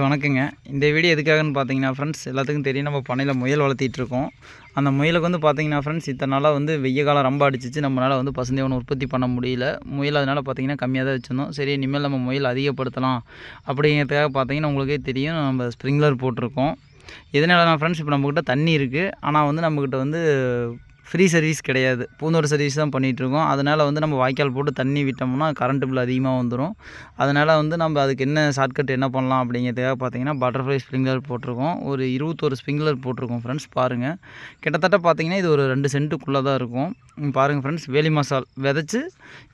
Friends வணக்கங்க. இந்த video எதுக்காகன்னு பார்த்தீங்கன்னா ஃப்ரெண்ட்ஸ் எல்லாத்துக்கும் தெரியும். நம்ம பண்ணையில் முயல் வளர்த்திட்டு இருக்கோம் அந்த முயலுக்கு வந்து பார்த்தீங்கன்னா ஃப்ரெண்ட்ஸ் இத்தனை நாளாக வந்து வெய்ய காலம் ரொம்ப அடிச்சிச்சு. நம்மளால் வந்து பசுந்தேவனை உற்பத்தி பண்ண முடியல. முயல் அதனால் பார்த்தீங்கன்னா கம்மியாக தான் வச்சுருந்தோம். சரி இனிமேல் நம்ம முயல் அதிகப்படுத்தலாம். அப்படிங்கிறதுக்காக பார்த்தீங்கன்னா உங்களுக்கே தெரியும். நம்ம ஸ்ப்ரிங்க்லர் போட்டிருக்கோம். எதனால ஃப்ரெண்ட்ஸ் இப்போ நம்மக்கிட்ட தண்ணி இருக்குது ஆனால் வந்து நம்மக்கிட்ட வந்து ஃப்ரீ சர்வீஸ் கிடையாது. பூந்தோட்ட சர்வீஸ் தான் பண்ணிகிட்ருக்கோம் அதனால் வந்து நம்ம வாய்க்கால் போட்டு தண்ணி விட்டோம்னா கரண்ட் பில் அதிகமாக வந்துடும் அதனால் வந்து நம்ம அதுக்கு என்ன ஷார்ட்கட் என்ன பண்ணலாம் அப்படிங்கிறதுக்காக பார்த்தீங்கன்னா பட்டர்ஃப்ளை ஸ்ப்ரிங்லர் போட்டிருக்கோம். ஒரு இருபத்தொரு ஸ்ப்ரிங்லர் போட்டிருக்கோம் ஃப்ரெண்ட்ஸ் பாருங்கள் கிட்டத்தட்ட பார்த்தீங்கன்னா இது ஒரு ரெண்டு சென்ட்டுக்குள்ளே தான் இருக்கும். பாருங்கள் ஃப்ரெண்ட்ஸ் வேலி மசால் விதைச்சி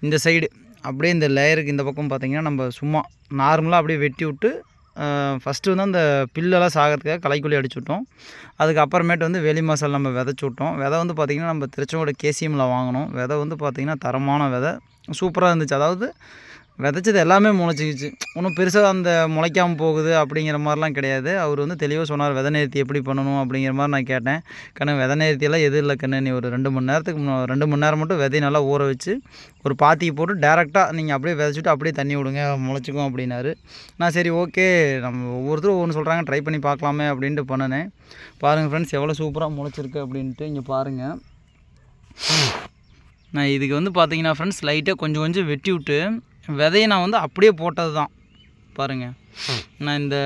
இந்த சைடு அப்படியே இந்த லேயருக்கு இந்த பக்கம் பார்த்தீங்கன்னா நம்ம சும்மா நார்மலாக அப்படியே வெட்டி விட்டு ஃபஸ்ட்டு வந்து அந்த பில்லெல்லாம் சாகிறதுக்காக களைக்குள்ளி அடிச்சு விட்டோம். அதுக்கப்புறமேட்டு வந்து வெளி மசால் நம்ம விதைச்சி விட்டோம். விதை வந்து பார்த்திங்கன்னா நம்ம திருச்செங்கோட கேசிஎம்மில் வாங்கினோம். விதை வந்து பார்த்திங்கன்னா தரமான விதை. சூப்பராக இருந்துச்சு. அதாவது விதைச்சது எல்லாமே முளைச்சிக்கிச்சு. ஒன்றும் பெருசாக அந்த முளைக்காமல் போகுது அப்படிங்கிற மாதிரிலாம் கிடையாது. அவர் வந்து தெளிவாக சொன்னார் விதை நேர்த்தி எப்படி பண்ணணும்? அப்படிங்கிற மாதிரி நான் கேட்டேன். கண்ணு விதை நேர்த்தியெல்லாம் எது இல்லை கண்ணு. நீ ஒரு ரெண்டு மணி நேரத்துக்கு முன்ன- ரெண்டு மணி நேரம் மட்டும் விதையை நல்லா ஊற வச்சு ஒரு பாத்திக்கு போட்டு டேரெக்டாக நீங்கள் அப்படியே விதைச்சிட்டு அப்படியே தண்ணி விடுங்க முளைச்சிக்கும் அப்படின்னாரு. நான் சரி ஓகே. நம்ம ஒவ்வொருத்தரும் ஒவ்வொன்று சொல்கிறாங்க ட்ரை பண்ணி பார்க்கலாமே அப்படின்ட்டு பண்ணினேன். பாருங்கள் ஃப்ரெண்ட்ஸ் எவ்வளோ சூப்பராக முளைச்சிருக்கு அப்படின்ட்டு இங்கே பாருங்கள் நான் இதுக்கு வந்து பார்த்தீங்கன்னா ஃப்ரெண்ட்ஸ் லைட்டாக கொஞ்சம் கொஞ்சம் வெட்டி விட்டு விதையை நான் வந்து அப்படியே போட்டது தான் பாருங்கள் நான் இந்த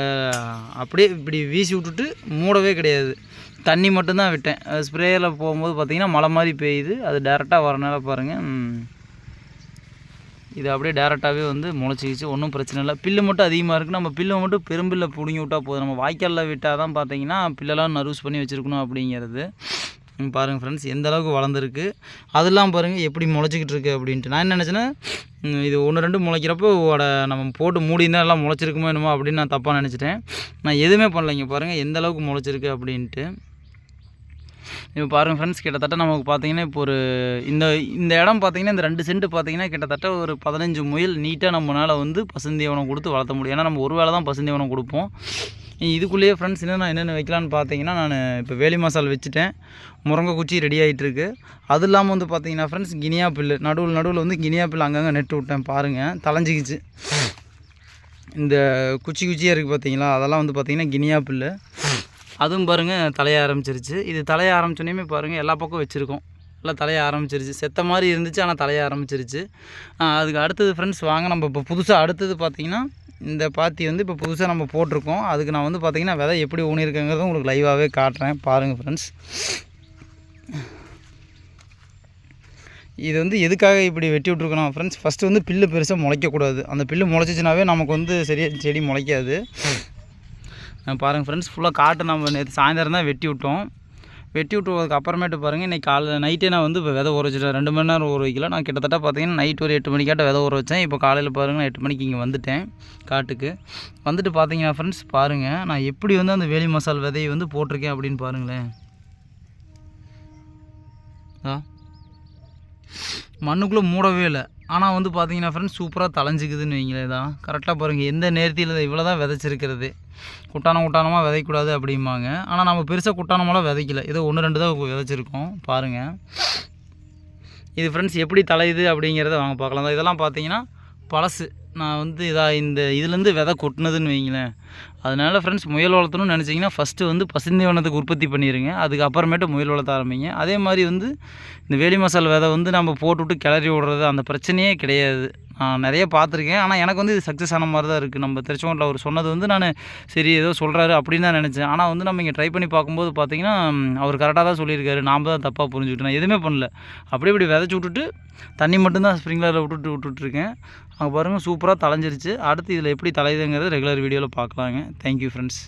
அப்படியே இப்படி வீசி விட்டுட்டு மூடவே கிடையாது. தண்ணி மட்டும்தான் விட்டேன். ஸ்ப்ரேயரில் போகும்போது பார்த்தீங்கன்னா மழை மாதிரி பெய்யுது. அது டேரெக்டாக வரனால பாருங்கள் இது அப்படியே டேரெக்டாகவே வந்து முளைச்சிக்கிச்சு. ஒன்றும் பிரச்சனை இல்லை. பில்லு மட்டும் அதிகமாக இருக்குது நம்ம பில்லை மட்டும் பெரும்பில்ல பிடுங்கி விட்டால் போதும். நம்ம வாய்க்காலில் விட்டால் தான் பார்த்தீங்கன்னா பில்லெல்லாம் நர்வஸ் பண்ணி வச்சுருக்கணும் அப்படிங்கிறது. பாருங்கள் ஃப்ரெண்ட்ஸ் எந்த அளவுக்கு வளர்ந்துருக்கு அதெல்லாம் பாருங்கள் எப்படி முளைச்சிக்கிட்டு இருக்கு அப்படின்ட்டு. நான் என்ன நினச்சேன்னா இது ஒன்று ரெண்டு முளைக்கிறப்போ அட நம்ம போட்டு மூடினா எல்லாம் முளைச்சிருக்குமோ என்னமோ அப்படின்னு நான் தப்பாக நினச்சிட்டேன். நான் எதுவுமே பண்ணலைங்க பாருங்கள் எந்த அளவுக்கு முளைச்சிருக்கு அப்படின்ட்டு. இப்போ பாருங்கள் ஃப்ரெண்ட்ஸ் கிட்டத்தட்ட நமக்கு பார்த்தீங்கன்னா இப்போ ஒரு இந்த இந்த இடம் பார்த்தீங்கன்னா இந்த ரெண்டு சென்ட் பார்த்தீங்கன்னா கிட்டத்தட்ட ஒரு பதினஞ்சு முயல் நீட்டாக நம்மளால் வந்து பசுந்தீவனம் கொடுத்து வளர்த்த முடியும். ஏன்னா நம்ம ஒரு வேளை தான் பசுந்தீவனம் கொடுப்போம். இதுக்குள்ளேயே ஃப்ரெண்ட்ஸ் இன்னும் நான் என்னென்ன வைக்கலான்னு பார்த்தீங்கன்னா நான் இப்போ வேலி மசால் வச்சுட்டேன். முருங்கை குச்சி ரெடி ஆகிட்டுருக்கு அது இல்லாமல் வந்து பார்த்தீங்கன்னா ஃப்ரெண்ட்ஸ் கினியா பில்லு. நடுவில் நடுவில் வந்து கினியா பில்லு அங்கங்கே நெட்டு விட்டேன் பாருங்கள் தலைஞ்சிக்கிச்சு. இந்த குச்சி குச்சியாக இருக்குது பார்த்தீங்களா? அதெல்லாம் வந்து பார்த்தீங்கன்னா கினியா பில்லு. அதுவும் பாருங்கள் தலைய ஆரம்பிச்சிருச்சு. இது தலைய ஆரம்பிச்சோன்னே பாருங்கள் எல்லா பக்கம் வச்சுருக்கோம். எல்லாம் தலைய ஆரம்பிச்சிருச்சு. செத்த மாதிரி இருந்துச்சு ஆனால் தலைய ஆரம்பிச்சிருச்சு. அதுக்கு அடுத்தது ஃப்ரெண்ட்ஸ் வாங்க. நம்ம இப்போ புதுசாக அடுத்தது பார்த்திங்கன்னா இந்த பாத்தி வந்து இப்போ புதுசாக நம்ம போட்டிருக்கோம். அதுக்கு நான் வந்து பார்த்தீங்கன்னா விதை எப்படி ஊனியிருக்கேங்கிறத உங்களுக்கு லைவாகவே காட்டுறேன். பாருங்கள் ஃப்ரெண்ட்ஸ் இது வந்து எதுக்காக இப்படி வெட்டி விட்ருக்கணும் ஃப்ரெண்ட்ஸ் ஃபஸ்ட்டு வந்து பில்லு பெருசாக முளைக்கக்கூடாது. அந்த பில்லு முளைச்சிச்சினாவே நமக்கு வந்து சரியாக செடி முளைக்காது. பாருங்கள் ஃப்ரெண்ட்ஸ் ஃபுல்லாக காட்டு நம்ம நேற்று சாயந்தரம் தான் வெட்டி விட்டோம். வெட்டி விட்டுறதுக்கு அப்புறமேட்டு பாருங்கள் இன்றைக்கி காலைல நைட்டே நான் வந்து இப்போ விதை உரைச்சிட்டேன் ரெண்டு மணி நேரம் ஊற வைக்கல. நான் கிட்டத்தட்ட பார்த்தீங்கன்னா நைட் ஒரு எட்டு மணிக்காட்ட விதை ஊற வச்சேன். இப்போ காலையில் பாருங்கள் நான் எட்டு மணிக்கு இங்கே வந்துட்டேன் காட்டுக்கு. வந்துட்டு பார்த்தீங்கன்னா ஃப்ரெண்ட்ஸ் பாருங்கள் நான் எப்படி வந்து அந்த வேலி மசால் விதையை வந்து போட்டிருக்கேன் அப்படின்னு பாருங்களேன். ஆ? மண்ணுக்குள்ளே மூடவே இல்லை. ஆனால் வந்து பார்த்தீங்கன்னா ஃப்ரெண்ட்ஸ் சூப்பராக தலைஞ்சிக்குதுன்னு வைங்களேன் தான் கரெக்டாக பாருங்கள் எந்த நேர்த்தியில் இவ்வளோ தான் விதைச்சிருக்கிறது? குட்டானம் குட்டானமாக விதைக்கூடாது அப்படிம்பாங்க. ஆனால் நம்ம பெருசாக குட்டானமெல்லாம் விதைக்கல. ஏதோ ஒன்று ரெண்டு தான் விதைச்சிருக்கோம் பாருங்கள் இது ஃப்ரெண்ட்ஸ் எப்படி தலையுது அப்படிங்கிறத வாங்க பார்க்கலாம் இதெல்லாம் பார்த்தீங்கன்னா பழசு. நான் வந்து இதாக இந்த இதுலேருந்து விதை கொட்டினதுன்னு வைங்களேன். அதனால் ஃப்ரெண்ட்ஸ் முயல் வளர்த்தணும்னு நினச்சிங்கன்னா ஃபஸ்ட்டு வந்து பசுந்தீவனத்துக்கு உற்பத்தி பண்ணிடுங்க அதுக்கப்புறமேட்டு முயல் வளர்த்த ஆரம்பிங்க. அதே மாதிரி வந்து இந்த வேலி மசால் விதை வந்து நம்ம போட்டுவிட்டு கிளறி விடுறது அந்த பிரச்சனையே கிடையாது. நிறைய பார்த்துருக்கேன். ஆனால் எனக்கு வந்து இது சக்ஸஸ் ஆன மாதிரி தான் இருக்குது நம்ம திருச்செங்கோட்டில் அவர் சொன்னது வந்து நான் சரி ஏதோ சொல்கிறாரு அப்படின்னு தான் நினச்சேன். ஆனால் வந்து நம்ம இங்கே ட்ரை பண்ணி பார்க்கும்போது பார்த்தீங்கன்னா அவர் கரெக்டாக தான் சொல்லியிருக்காரு. நாம் தான் தப்பாக புரிஞ்சுக்கிட்டு நான் எதுவுமே பண்ணல. அப்படியே இப்படி விதைச்சி விட்டுட்டு தண்ணி மட்டும்தான் ஸ்ப்ரிங்க்லரில் விட்டுட்டு விட்டுட்ருக்கேன் அங்கே பாருங்கள் சூப்பராக தலைஞ்சிருச்சு அடுத்து இதில் எப்படி தலையுதுங்கிறது ரெகுலர் வீடியோவில் பார்க்கலாங்க. Thank you friends